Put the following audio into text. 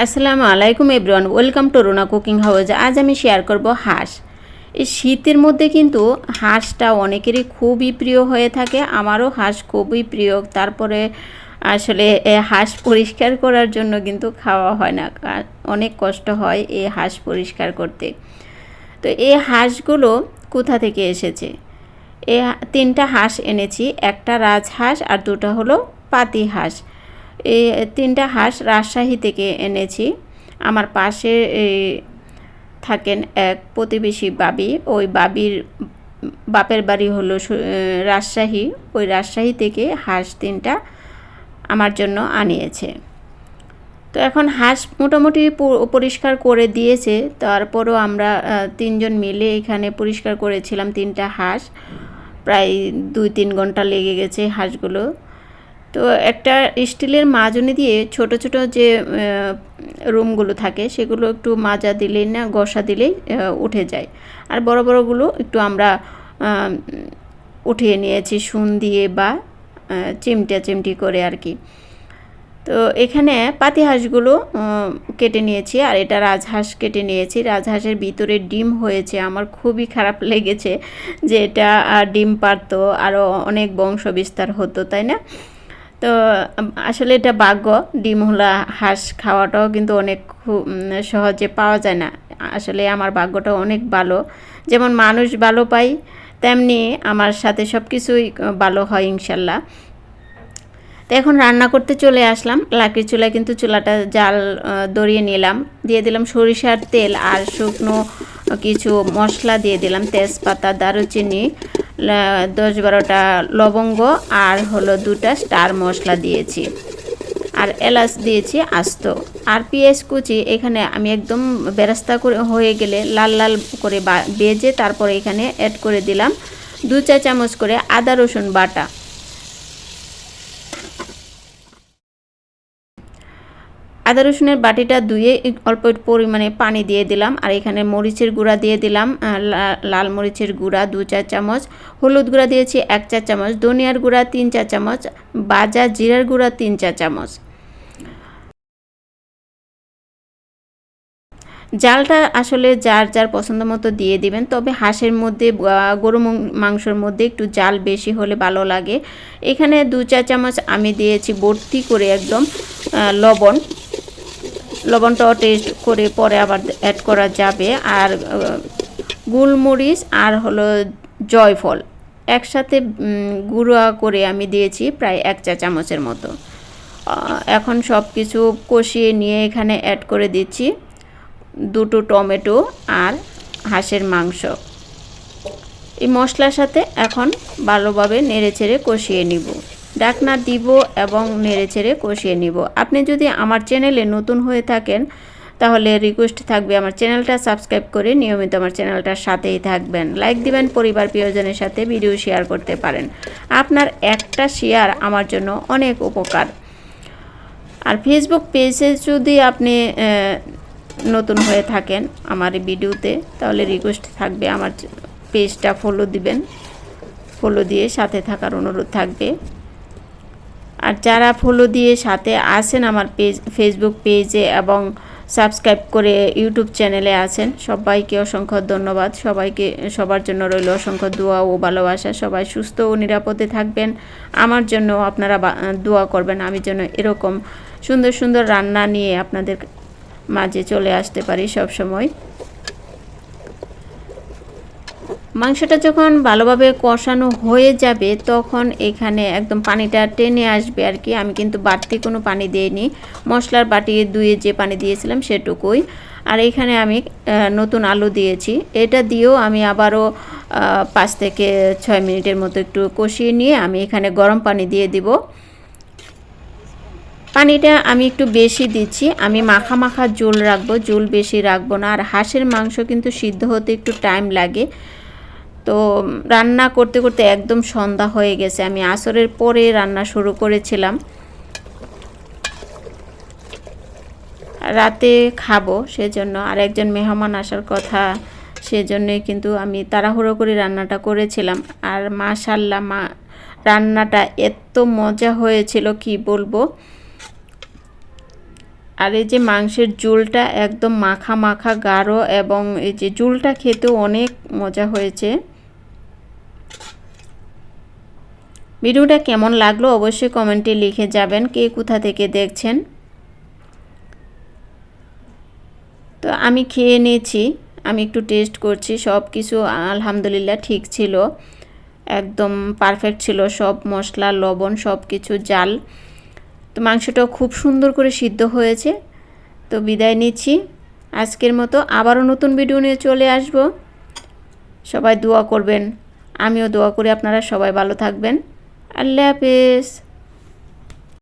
আসসালামু আলাইকুম everyone, welcome to Runa cooking house. আজ আমি শেয়ার করব হাঁস। এই শীতের মধ্যে কিন্তু হাঁসটা অনেকেরই খুবই প্রিয় হয়ে থাকে। আমারও হাঁস খুবই প্রিয়। তারপরে আসলে হাঁস পরিষ্কার করার জন্য কিন্তু খাওয়া হয় না। অনেক কষ্ট হয় এই হাঁস পরিষ্কার করতে। তো এই হাঁসগুলো কোথা থেকে এসেছে? এ তিনটা হাঁস এনেছি। একটা রাজহাঁস আর দুটো হলো পাতি হাঁস। এই তিনটা হাঁস রাজশাহী থেকে এনেছি। আমার পাশে থাকেন এক প্রতিবেশী বাবি। ওই বাবির বাপের বাড়ি হলো রাজশাহী। ওই রাজশাহী থেকে হাঁস তিনটা আমার জন্য আনিয়েছে। তো এখন হাঁস মোটামুটি পরিষ্কার করে দিয়েছে। তারপরও আমরা তিনজন মিলে এখানে পরিষ্কার করেছিলাম তিনটা হাঁস। প্রায় দুই তিন ঘণ্টা লেগে গেছে হাঁসগুলো। তো একটা স্টিলের মাজনি দিয়ে ছোট ছোট যে রুমগুলো থাকে, সেগুলো একটু মাজা দিলেই না গসা দিলেই উঠে যায়। আর বড়, বড়গুলো একটু আমরা উঠিয়ে নিয়েছি, সুন দিয়ে বা চিমটা, চিমটি করে আর কি। তো এখানে পাতি হাঁসগুলো কেটে নিয়েছি, আর এটা রাজহাঁস কেটে নিয়েছি। রাজহাঁসের ভিতরে ডিম হয়েছে, আমার খুবই খারাপ লেগেছে যে এটা ডিম পারতো আরও অনেক বংশ বিস্তার হতো, তাই না? তো আসলে এটা ভাগ্য। ডিমহোলা হাঁস খাওয়াটাও কিন্তু অনেক সহজে পাওয়া যায় না। আসলে আমার ভাগ্যটা অনেক ভালো। যেমন মানুষ ভালো পাই, তেমনি আমার সাথে সব কিছুই ভালো হয় ইনশাল্লাহ। তো এখন রান্না করতে চলে আসলাম। লাকড়ির চুলায় কিন্তু চুলাটা জাল ধরিয়ে নিলাম। দিয়ে দিলাম সরিষার তেল আর শুকনো কিছু মশলা দিয়ে দিলাম। তেজপাতা, দারুচিনি দশ বারোটা লবঙ্গ আর হলো দুটা স্টার মশলা দিয়েছি। আর এলাচ দিয়েছি আস্ত। আর পেঁয়াজ কুচি এখানে আমি একদম বেরাস্তা করে হয়ে গেলে লাল লাল করে বেজে তারপরে এখানে অ্যাড করে দিলাম। দু চা চামচ করে আদা রসুন বাটা। আদা রসুনের বাটিটা ধুয়ে অল্প পরিমাণে পানি দিয়ে দিলাম। আর এখানে মরিচের গুঁড়া দিয়ে দিলাম। লাল মরিচের গুঁড়া দু চা চামচ, হলুদ গুঁড়া দিয়েছি এক চা চামচ, ধনিয়ার গুঁড়া তিন চা চামচ, বাজা জিরার গুঁড়া তিন চা চামচ। জালটা আসলে যার যার পছন্দ মতো দিয়ে দিবেন, তবে হাঁসের মধ্যে গরু মাংসের মধ্যে একটু জাল বেশি হলে ভালো লাগে। এখানে দু চা চামচ আমি দিয়েছি ভর্তি করে একদম লবণ। লবণটাও টেস্ট করে পরে আবার অ্যাড করা যাবে। আর গোলমরিচ আর হলো জয়ফল। একসাথে গুঁড়া করে আমি দিয়েছি প্রায় এক চা চামচের মতো। এখন সব কিছু কষিয়ে নিয়ে এখানে অ্যাড করে দিচ্ছি দুটো টমেটো আর হাঁসের মাংস। এই মশলার সাথে এখন ভালোভাবে নেড়েচেড়ে কষিয়ে নিব। ডাকনা দিব এবং নেড়ে ছেড়ে কষিয়ে নিব। আপনি যদি আমার চ্যানেলে নতুন হয়ে থাকেন, তাহলে রিকোয়েস্ট থাকবে আমার চ্যানেলটা সাবস্ক্রাইব করে নিয়মিত আমার চ্যানেলটার সাথেই থাকবেন। লাইক দিবেন পরিবার প্রিয়জনের সাথে ভিডিও শেয়ার করতে পারেন। আপনার একটা শেয়ার আমার জন্য অনেক উপকার। আর ফেসবুক পেজে যদি আপনি নতুন হয়ে থাকেন আমার ভিডিওতে তাহলে রিকোয়েস্ট থাকবে আমার পেজটা ফলো দিবেন। ফলো দিয়ে সাথে থাকার অনুরোধ থাকবে। আর যারা ফলো দিয়ে সাথে আছেন আমার পেজ ফেসবুক পেজে এবং সাবস্ক্রাইব করে ইউটিউব চ্যানেলে আছেন, সবাইকে অসংখ্য ধন্যবাদ। সবাইকে, সবার জন্য রইল অসংখ্য দোয়া ও ভালোবাসা। সবাই সুস্থ ও নিরাপদে থাকবেন। আমার জন্য আপনারা দোয়া করবেন। আমি যেন এরকম সুন্দর সুন্দর রান্না নিয়ে আপনাদের মাঝে চলে আসতে পারি সব সময় মাংসটা যখন ভালোভাবে কষানো হয়ে যাবে, তখন এখানে একদম পানিটা টেনে আসবে আর কি। আমি কিন্তু বাড়তি কোনো পানি দিইনি। মশলার বাটি ধুয়ে যে পানি দিয়েছিলাম সেটুকুই। আর এখানে আমি নতুন আলু দিয়েছি। এটা দিয়েও আমি আবারও পাঁচ থেকে ছয় মিনিটের মতো একটু কষিয়ে নিয়ে আমি এখানে গরম পানি দিয়ে দিব। পানিটা আমি একটু বেশি দিচ্ছি। আমি মাখা মাখা জোল রাখব জোল বেশি রাখব না। আর হাঁসের মাংস কিন্তু সিদ্ধ হতে একটু টাইম লাগে। তো রান্না করতে করতে একদম সন্ধ্যা হয়ে গেছে। আমি আসরের পরে রান্না শুরু করেছিলাম। রাতে খাব সেজন্য, আর একজন মেহমান আসার কথা সেজন্যই কিন্তু আমি তাড়াহুড়ো করে রান্নাটা করেছিলাম। আর মাশাল্লাহ মা, রান্নাটা এত মজা হয়েছিল, কি বলব? আর এই যে মাংসের ঝোলটা একদম মাখা মাখা গাঢ় এবং এই যে ঝোলটা খেতেও অনেক মজা হয়েছে। ভিডিওটা কেমন লাগল অবশ্যই কমেন্টে লিখে যাবেন কে কোথা থেকে দেখছেন। তো আমি খেয়ে নিয়েছি, আমি একটু টেস্ট করছি, সব কিছু আলহামদুলিল্লাহ ঠিক ছিল। একদম পারফেক্ট ছিল, সব মশলা, লবণ, সব কিছু, জাল। তো মাংসটাও খুব সুন্দর করে সিদ্ধ হয়েছে। তো বিদায় নিচ্ছি। আজকের মতো আবারও নতুন ভিডিও নিয়ে চলে আসব। সবাই দোয়া করবেন। আমিও দোয়া করি আপনারা সবাই ভালো থাকবেন। اللابس.